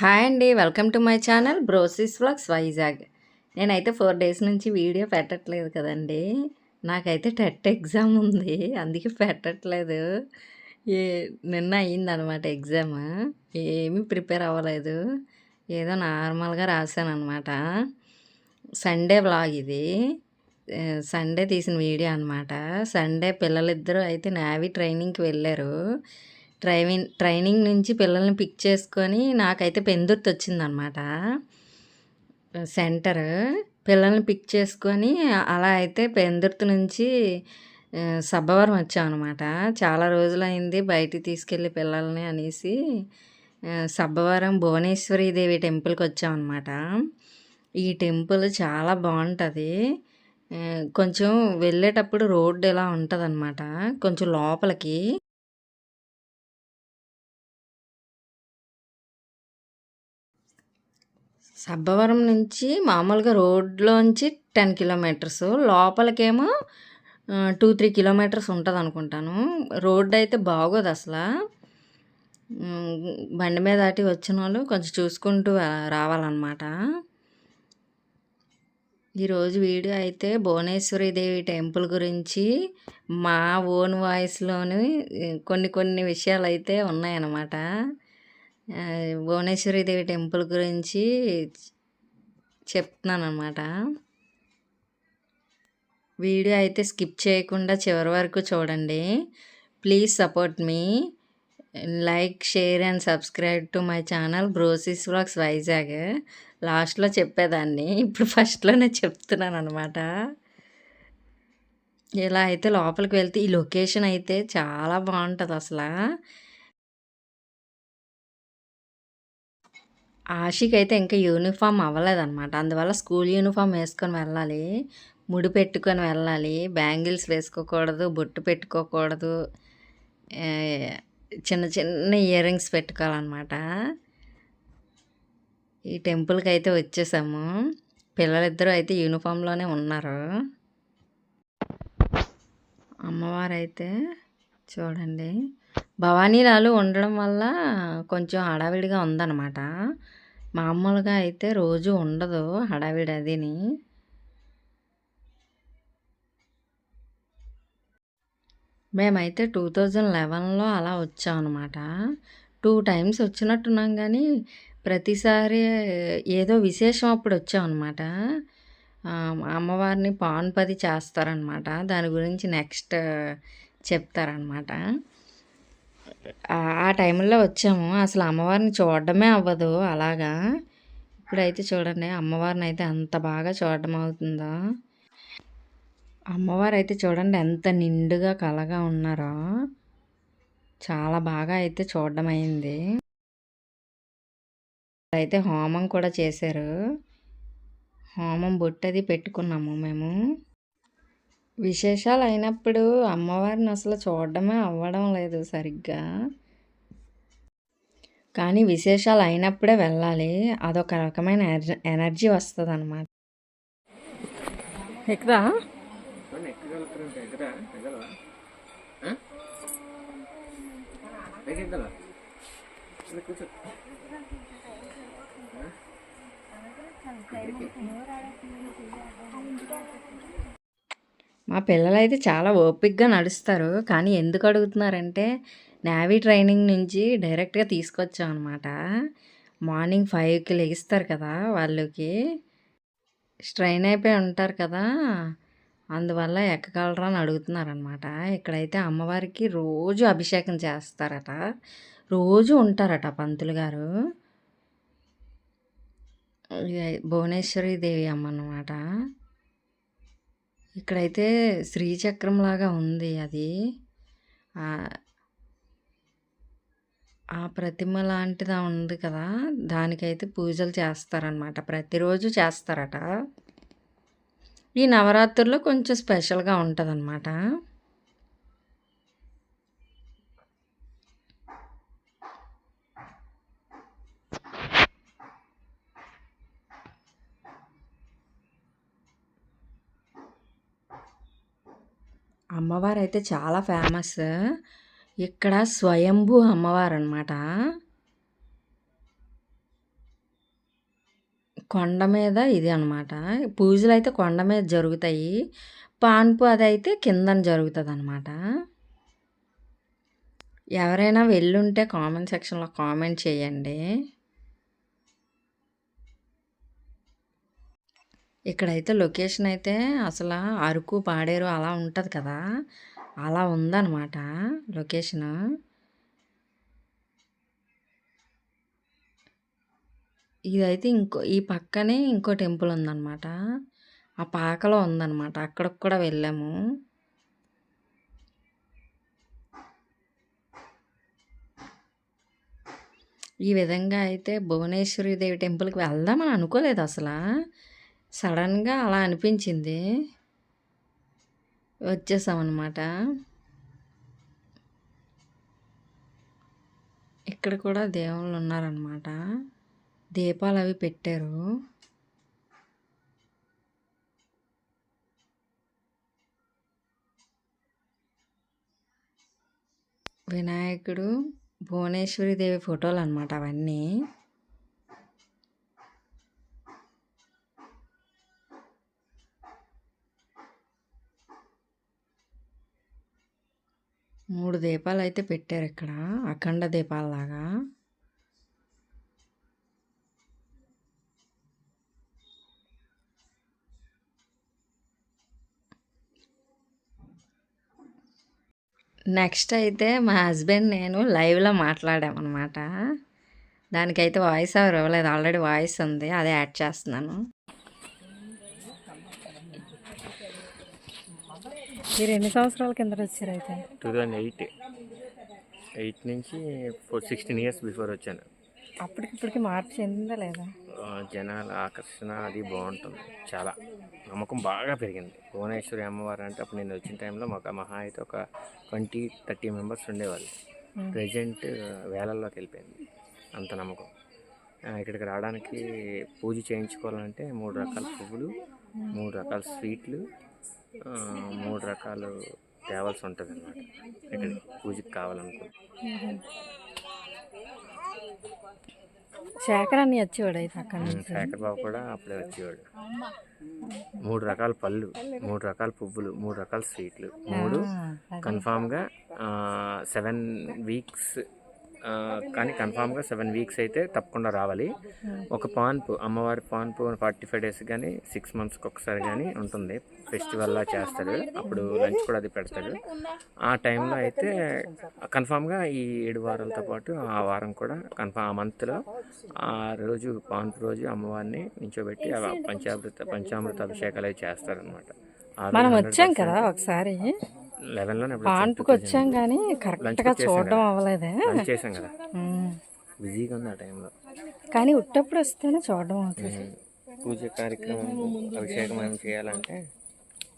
Hi అండి welcome to my channel Brosis vlogs Vizag. నేనైతే four days నుంచి video పెట్టట్లేదు కదండి. నాకైతే టెట్ ఎగ్జామ్ ఉంది అందుకే పెట్టట్లేదు. ఏ నిన్న అయ్యిందనమాట ఎగ్జామ్. ఏమీ ప్రిపేర్ అవ్వలేదు. ఏదో నార్మల్గా రాశాను అనమాట సండే వ్లాగ్ ఇది. సండే తీసిన వీడియో అనమాట. సండే పిల్లలిద్దరూ అయితే నావీ ట్రైనింగ్కి వెళ్ళారు. ట్రైనింగ్ ట్రైనింగ్ నుంచి పిల్లల్ని పిక్ చేసుకొని నాకైతే పెందుర్తి వచ్చిందనమాట. సెంటర్ పిల్లల్ని పిక్ చేసుకొని అలా అయితే పెందుర్తి నుంచి సబ్బవరం వచ్చామన్నమాట చాలా రోజులైంది బయటికి తీసుకెళ్ళి పిల్లల్ని అనేసి సబ్బవరం భువనేశ్వరీదేవి టెంపుల్కి వచ్చామన్నమాట ఈ టెంపుల్ చాలా బాగుంటుంది. కొంచెం వెళ్ళేటప్పుడు రోడ్డు ఇలా ఉంటుంది కొంచెం లోపలికి. సబ్బవరం నుంచి మామూలుగా రోడ్లోంచి టెన్ కిలోమీటర్స్ లోపలికేమో టూ త్రీ కిలోమీటర్స్ ఉంటుంది అనుకుంటాను. రోడ్ అయితే బాగోదు అసలు. బండి మీద దాటి వచ్చిన వాళ్ళు కొంచెం చూసుకుంటూ రావాలన్నమాట. ఈరోజు వీడియో అయితే భువనేశ్వరి దేవి టెంపుల్ గురించి మా ఓన్ వాయిస్లోని కొన్ని కొన్ని విషయాలు అయితే ఉన్నాయన్నమాట. భువనేశ్వరి దేవి టెంపుల్ గురించి చెప్తున్నాను అనమాట వీడియో అయితే స్కిప్ చేయకుండా చివరి వరకు చూడండి. Please support me. Like share and subscribe to my channel Brosis vlogs Vizag. లాస్ట్లో చెప్పేదాన్ని. ఇప్పుడు ఫస్ట్లోనే చెప్తున్నాను అనమాట ఇలా అయితే లోపలికి వెళ్తే ఈ లొకేషన్ అయితే చాలా బాగుంటుంది అసలు ఆషిక్ అయితే ఇంకా యూనిఫామ్ అవ్వలేదన్నమాట. అందువల్ల స్కూల్ యూనిఫామ్ వేసుకొని వెళ్ళాలి ముడి పెట్టుకొని వెళ్ళాలి బ్యాంగిల్స్ వేసుకోకూడదు బొట్టు పెట్టుకోకూడదు చిన్న చిన్న ఇయర్ రింగ్స్ పెట్టుకోవాలన్నమాట. ఈ టెంపుల్కి అయితే వచ్చేసాము. పిల్లలిద్దరూ అయితే యూనిఫామ్లోనే ఉన్నారు. అమ్మవారు అయితే చూడండి. భవానీలాలు ఉండడం వల్ల కొంచెం హడావిడిగా ఉందన్నమాట. మామూలుగా అయితే రోజు ఉండదు హడావిడి అదిని. మేమైతే టూ థౌజండ్ లెవెన్లో అలా వచ్చాం అనమాట టూ టైమ్స్ వచ్చినట్టున్నాం కానీ ప్రతిసారి ఏదో విశేషం అప్పుడు వచ్చాం అనమాట అమ్మవారిని పాన్పది చేస్తారనమాట దాని గురించి నెక్స్ట్ చెప్తారనమాట ఆ- టైంలో వచ్చాము. అసలు అమ్మవారిని చూడడమే అవ్వదు. అలాగా? ఇప్పుడైతే చూడండి అమ్మవారిని అయితే అంత బాగా చూడడం అవుతుందో? అమ్మవారు అయితే చూడండి ఎంత నిండుగా కలగా ఉన్నారో. చాలా బాగా అయితే చూడడం అయింది. అయితే హోమం కూడా చేశారు. హోమం బొట్టది పెట్టుకున్నాము మేము. విశేషాలు అయినప్పుడు అమ్మవారిని అసలు చూడడమే అవ్వడం లేదు సరిగ్గా. కానీ విశేషాలు అయినప్పుడే వెళ్ళాలి. అదొక రకమైన ఎనర్జీ- ఎనర్జీ వస్తుంది అనమాట ఎక్కుదా మా పిల్లలైతే చాలా ఓపిక్గా నడుస్తారు. కానీ ఎందుకు అడుగుతున్నారంటే నేవీ ట్రైనింగ్ నుంచి డైరెక్ట్గా తీసుకొచ్చాం అనమాట మార్నింగ్ ఫైవ్కి లెగిస్తారు కదా వాళ్ళకి. స్ట్రైన్ అయిపోయి ఉంటారు కదా. అందువల్ల ఎక్కగలరా అని అడుగుతున్నారనమాట ఇక్కడైతే అమ్మవారికి రోజు అభిషేకం చేస్తారట. రోజు ఉంటారట పంతులు గారు. భువనేశ్వరి దేవి అమ్మ అన్నమాట. ఇక్కడైతే శ్రీచక్రం లాగా ఉంది అది. ఆ ప్రతిమ లాంటిదా ఉంది కదా. దానికైతే పూజలు చేస్తారనమాట ప్రతిరోజు చేస్తారట. ఈ నవరాత్రుల్లో కొంచెం స్పెషల్గా ఉంటుందన్నమాట. అమ్మవారు అయితే చాలా ఫేమస్. ఇక్కడ స్వయంభూ అమ్మవారు అనమాట కొండ మీద ఇది అనమాట పూజలు అయితే కొండ మీద జరుగుతాయి. పాన్పు అది అయితే కిందన జరుగుతుంది అనమాట ఎవరైనా వెళ్ళుంటే కామెంట్ సెక్షన్లో కామెంట్ చేయండి. ఇక్కడైతే లొకేషన్ అయితే అసలు అరకు పాడేరు అలా ఉంటుంది కదా. అలా ఉందన్నమాట లొకేషన్. ఇదైతే ఇంకో ఈ పక్కనే ఇంకో టెంపుల్ ఉందన్నమాట. ఆ పాకలో ఉందన్నమాట. అక్కడికి కూడా వెళ్ళాము. ఈ విధంగా అయితే భువనేశ్వరి దేవి టెంపుల్కి వెళ్దామని అనుకోలేదు అసలు. సడన్గా అలా అనిపించింది. వచ్చేసామన్నమాట. ఇక్కడ కూడా దేవుళ్ళు ఉన్నారనమాట దీపాలు అవి పెట్టారు. వినాయకుడు భువనేశ్వరి దేవి ఫోటోలు అనమాట అవన్నీ. మూడు దీపాలు అయితే పెట్టారు ఇక్కడ అఖండ దీపాలలాగా. నెక్స్ట్ అయితే మా హస్బెండ్ నేను లైవ్లో మాట్లాడామన్నమాట. దానికైతే వాయిస్ ఎవరు ఇవ్వలేదు ఆల్రెడీ వాయిస్ ఉంది అదే యాడ్ చేస్తున్నాను. మీరు ఎన్ని సంవత్సరాల కింద వచ్చారు అయితే? Two thousand eight. ఎయిట్ నుంచి ఫోర్ సిక్స్టీన్ ఇయర్స్ బిఫోర్ వచ్చాను. అప్పటికిప్పటికి మార్పు చెందిందా లేదా? జనాల ఆకర్షణ అది బాగుంటుంది చాలా. నమ్మకం బాగా పెరిగింది. భువనేశ్వరి అమ్మవారు అంటే అప్పుడు నేను వచ్చిన టైంలో మాకు మహా అయితే ఒక ట్వంటీ థర్టీ మెంబర్స్ ఉండేవాళ్ళు. ప్రజెంట్ వేలల్లోకి వెళ్ళిపోయింది అంత నమ్మకం. ఇక్కడికి రావడానికి పూజ చేయించుకోవాలంటే మూడు రకాల పువ్వులు మూడు రకాల స్వీట్లు మూడు రకాలు తేవాల్సి ఉంటుంది అనమాట ఇక్కడ పూజకి కావాలనుకో శేఖర్ అని వచ్చేవాడు అయితే అక్కడ శేఖర్ బాబు కూడా అప్పుడే వచ్చేవాడు. మూడు రకాల పళ్ళు మూడు రకాల పువ్వులు మూడు రకాల స్వీట్లు. మూడు కన్ఫామ్గా సెవెన్ వీక్స్ కానీ కన్ఫామ్గా సెవెన్ వీక్స్ అయితే తప్పకుండా రావాలి. ఒక పాన్పు అమ్మవారి పాన్పు ఫార్టీ ఫైవ్ డేస్ కానీ సిక్స్ మంత్స్కి ఒకసారి కానీ ఉంటుంది. ఫెస్టివల్లా చేస్తారు. అప్పుడు లంచ్ కూడా అది పెడతాడు ఆ టైంలో అయితే కన్ఫామ్గా ఈ ఏడు వారాలతో పాటు ఆ వారం కూడా కన్ఫామ్ ఆ మంత్లో ఆ రోజు పాన్పు రోజు అమ్మవారిని నించోబెట్టి పంచామృత పంచామృత అభిషేకాలు అవి చేస్తారనమాట మనం వచ్చాం కదా ఒకసారి. లెవెన్లోనే పాన్పుకి వచ్చాం కానీ కరెక్ట్గా చూడడం అవ్వలేదే. చేసాం కదా. బిజీగా ఉంది ఆ టైంలో. కానీ ఉట్టప్పుడు వస్తేనే చూడడం అవుతుంది. పూజ కార్యక్రమం అభిషేకం ఏం చేయాలంటే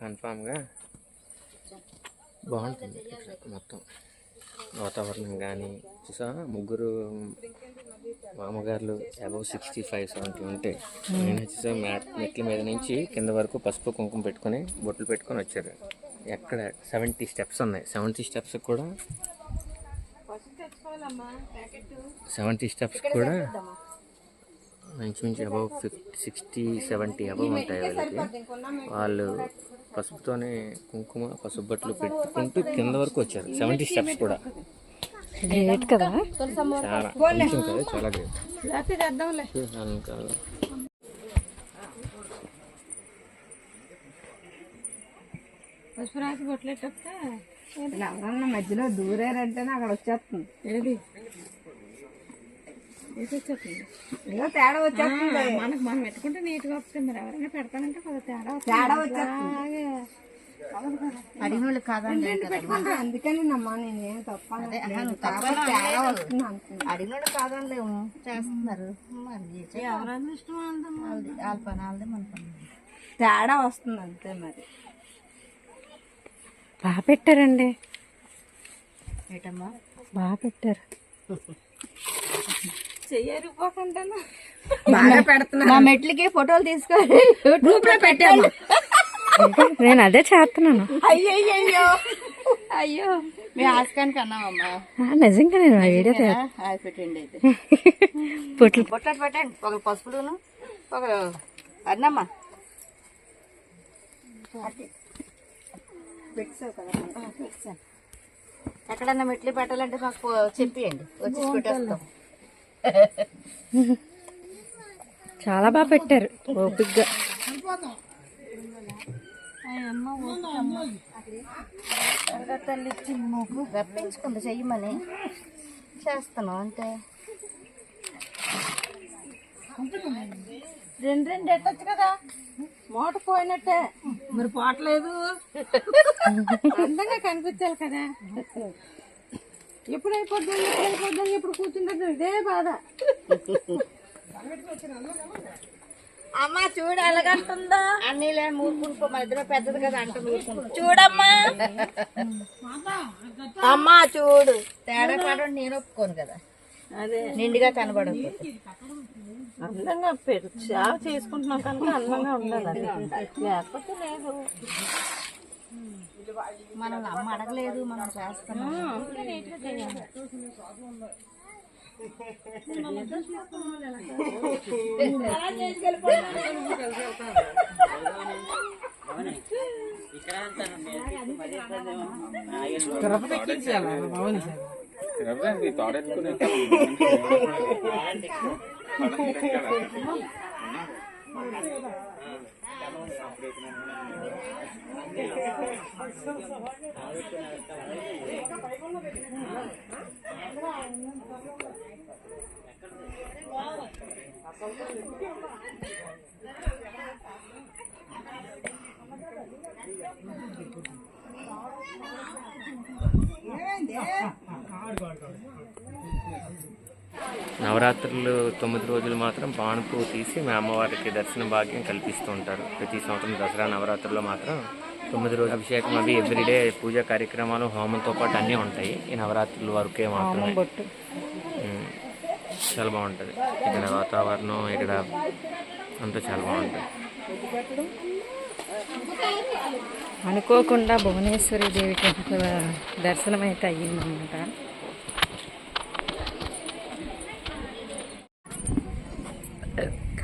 కన్ఫామ్గా బాగుంటుంది మొత్తం. వాతావరణం కానీ చూసా? ముగ్గురు మామగారులు అబౌవ్ సిక్స్టీ ఫైవ్ సెవెంటీ ఉంటాయి నేను వచ్చేసా మ్యాట్ మెట్ల మీద నుంచి కింద వరకు పసుపు కుంకుమ పెట్టుకొని బొట్లు పెట్టుకొని వచ్చారు. ఎక్కడ సెవెంటీ స్టెప్స్ ఉన్నాయి. సెవెంటీ స్టెప్స్ కూడా సెవెంటీ స్టెప్స్ కూడా ఇంచుమించు above fifty sixty seventy above ఉంటాయి వాళ్ళకి. వాళ్ళు పసుపుతోనే కుంకుమ పసుపు బట్టలు పెట్టుకుంటూ కింద వరకు వచ్చారు. సెవెంటీ స్టెప్స్ కూడా. గ్రేట్ కదా? చాలా. కొంచెం కదా చాలా గ్రేట్ పసుపురాకి బొట్లెట్టొస్తే ఎవరన్నా మధ్యలో దూరారంటేనే అక్కడ వచ్చేస్తుంది. ఏది? ఏది తేడా వచ్చేస్తుంది. మనకు మనం పెట్టుకుంటే నీట్గా వస్తుంది. మరి ఎవరైనా పెడతానంటే కొంత తేడా తేడా వచ్చేస్తుంది. అడిగినోళ్ళు కాదండి అందుకని నమ్మా నేనేం తప్ప? తేడా వస్తుంది అనుకుంటా. అడిగినోళ్ళు లేవు చేస్తున్నారు. ఎవరైనా ఇష్టం వాళ్ళ పని వాళ్ళది మన పని. తేడా వస్తుంది అంతే మరి. బాగా పెట్టారండి ఏటమ్మా? బాగా పెట్టారు బాగా పెడుతున్నా మా మెట్లకి ఫోటోలు తీసుకొని గ్రూప్లో పెట్టాము. నేను అదే చేస్తున్నాను. అయ్యో అయ్యో. మీ ఆస్కానికి అన్నామమ్మా నిజంగా నేను ఆ వీడియో పెట్టండి అయితే. పొట్లు బొట్టలు పెట్టండి. ఒక పసుపులును ఒక అన్నమ్మా. ఎక్కడన్నా మెట్లు పెట్టాలంటే మాకు చెప్పియండి. వచ్చి పెట్టేస్తాం చాలా బాగా పెట్టారు. ఓపిక్గా తల్లి చిమ్ముకు రప్పించుకుంది. చెయ్యమని. చేస్తాను అంతే రెండు రెండు ఎట్టచ్చు కదా? మూట పోయినట్టే. మరి పోవట్లేదు. అందంగా కనిపించాలి కదా. ఎప్పుడు అయిపోద్దాం? ఎప్పుడు అయిపోద్దాం? ఎప్పుడు కూర్చుంటుంది? ఇదే బాధ. అమ్మ చూడు ఎలాగంటుందో. అన్ని మూరుకుంటూ మన ఇద్దరు పెద్దది కదా అంటూ చూడమ్మా. అమ్మా చూడు. తేడా పడడం నేను ఒప్పుకోను కదా. అదే. నిండుగా కనబడదు అందంగా పెట్టు సేవ చేసుకుంటున్నాం కనుక అందంగా ఉండాలి లేకపోతే లేదు. మనం అమ్మ అడగలేదు మనం చేస్తున్నాం. ఆడుకో ఆడుకో నవరాత్రులు తొమ్మిది రోజులు మాత్రం పానుపు తీసి మా అమ్మవారికి దర్శన భాగ్యం కల్పిస్తూ ఉంటారు. ప్రతి సంవత్సరం దసరా నవరాత్రుల్లో మాత్రం తొమ్మిది రోజుల అభిషేకం అవి ఎవ్రీడే పూజా కార్యక్రమాలు హోమంతో పాటు అన్నీ ఉంటాయి. ఈ నవరాత్రుల వరకే మాత్రమే. ఉమ్, చాలా బాగుంటుంది. ఇక్కడ వాతావరణం ఇక్కడ అంతా చాలా బాగుంటుంది. అనుకోకుండా భువనేశ్వరి దేవి టెంపుల్ దర్శనం అయితే అయ్యిందన్నమాట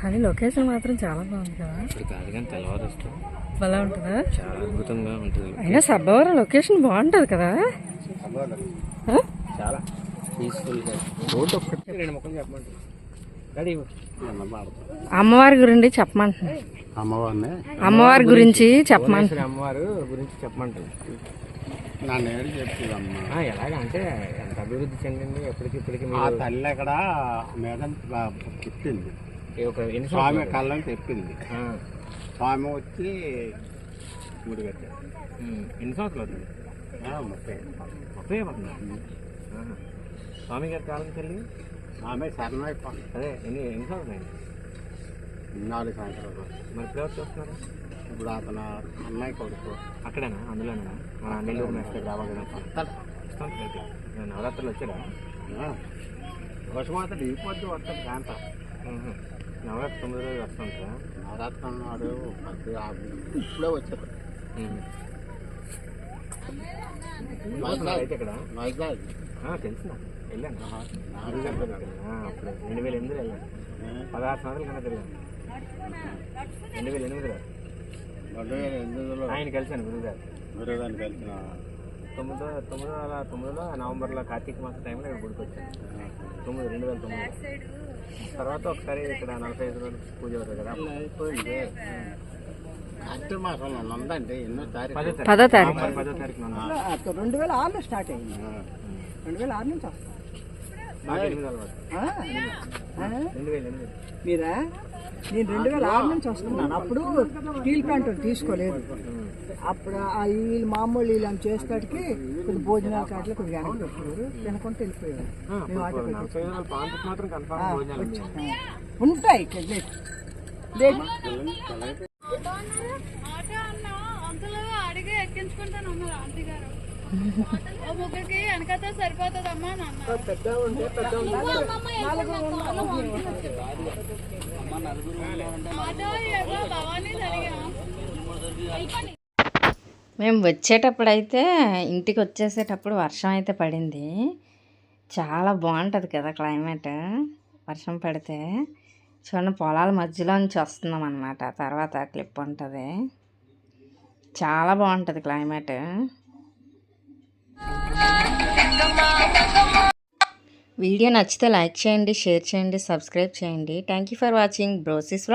కానీ లొకేషన్ మాత్రం చాలా బాగుంది కదా. ఇప్పుడు కాదు కానీ తెల్లవారు వస్తుంది. భలే ఉంటుందా? చాలా అద్భుతంగా ఉంటుంది. అయినా సబ్బవరం లొకేషన్ బాగుంటుంది కదా? చాలా పీస్ఫుల్గా రోడ్డు ఒక్కటి రెండు మొక్కలు చెప్పమంటారు. అమ్మవారి గురించి చెప్పమంటున్నా. అమ్మవారిని? అమ్మవారి గురించి భువనేశ్వరి అమ్మవారు గురించి చెప్పమంటారు. నా నేడు చెప్తుందమ్మా ఎలాగంటే ఎంత అభివృద్ధి చెందింది? ఎప్పటికి ఇప్పటికి ఆ మీరు తల్లి అక్కడ మీద తిప్పింది స్వామి కళ్ళని తెప్పింది. స్వామి వచ్చి గుడి కట్టారు ఎన్ని సంవత్సరాలు అవుతుంది? ముప్పై. ముప్పై పడుతుంది స్వామి గారి కాలం చెల్లి? ఆమె శరణమైపోయింది అదే ఎన్ని ఎన్ని సంవత్సరాలు అయింది? నాలుగు సంవత్సరాలు. మరి ఇప్పుడు ఎవరు చూస్తున్నారు ఇప్పుడు అతను అన్నయ్య కొడుకు. అక్కడేనా? అందులోనేనా? మన నెల్లూరు మేస్టర్ రావాలి నవరాత్రులు వచ్చారా. వర్షం అయితే దిగిపోద్ది వస్తాడు కాంత. నవరాత్రి తొమ్మిది రోజులు వస్తుంటారా నవరాత్రి అన్నాడు పది ఇప్పుడే వచ్చారు అయితే ఇక్కడ వైజాగ్ ఆ, తెలుసు వెళ్ళాను నాలుగు దగ్గరికి. అప్పుడు రెండు వేల ఎనిమిది వెళ్ళాను పదహారు సంవత్సరాల కన్నా తిరిగాను రెండు వేల ఎనిమిదిలో రెండు వేల ఎనిమిదిలో ఆయన కలిశాను గురుగారు గురుగారిని కలిసిన తొమ్మిదో తొమ్మిదో తొమ్మిదిలో నవంబర్లో కార్తీక మాసం టైంలో ఇక్కడ గుడికి వచ్చాను తొమ్మిది రెండు వేల తొమ్మిది తర్వాత ఒకసారి ఇక్కడ నలభై ఐదు రోజులు పూజ అవుతుంది కదా. అయిపోయింది. కార్తీక మాసంలో ఉందండి ఎన్నో తారీఖు. పదో పదో తారీఖు. తారీఖు పదో తారీఖు రెండు వేల ఆరులో స్టార్ట్ అయింది. రెండు వేల ఆరు నుంచి వస్తాం మీరా? నేను రెండు వేల ఆరు నుంచి వస్తున్నాను. అప్పుడు స్టీల్ ప్యాంట్ తీసుకోలేదు. అప్పుడు ఆ వీళ్ళు మామూలు వీళ్ళు చేస్తాడికి కొద్ది భోజనాలు కాట్లు కొద్దిగా వెనక్కి పెట్టారు. తినకుండా వెళ్ళిపోయారు. ఉంటాయి అడిగి ఎక్కించుకుంటాను అన్నారు ఆంటీ గారు. ముగ్గురికి వెనకతో సరిపోతుందమ్మా మేము వచ్చేటప్పుడు అయితే ఇంటికి వచ్చేసేటప్పుడు వర్షం అయితే పడింది. చాలా బాగుంటుంది కదా క్లైమేట్. వర్షం పడితే చూడండి పొలాల మధ్యలోంచి వస్తున్నాం అనమాట తర్వాత క్లిప్ ఉంటుంది. చాలా బాగుంటుంది క్లైమేట్. వీడియో నచ్చితే లైక్ చేయండి షేర్ చేయండి సబ్స్క్రైబ్ చేయండి. Thank you for watching Brosis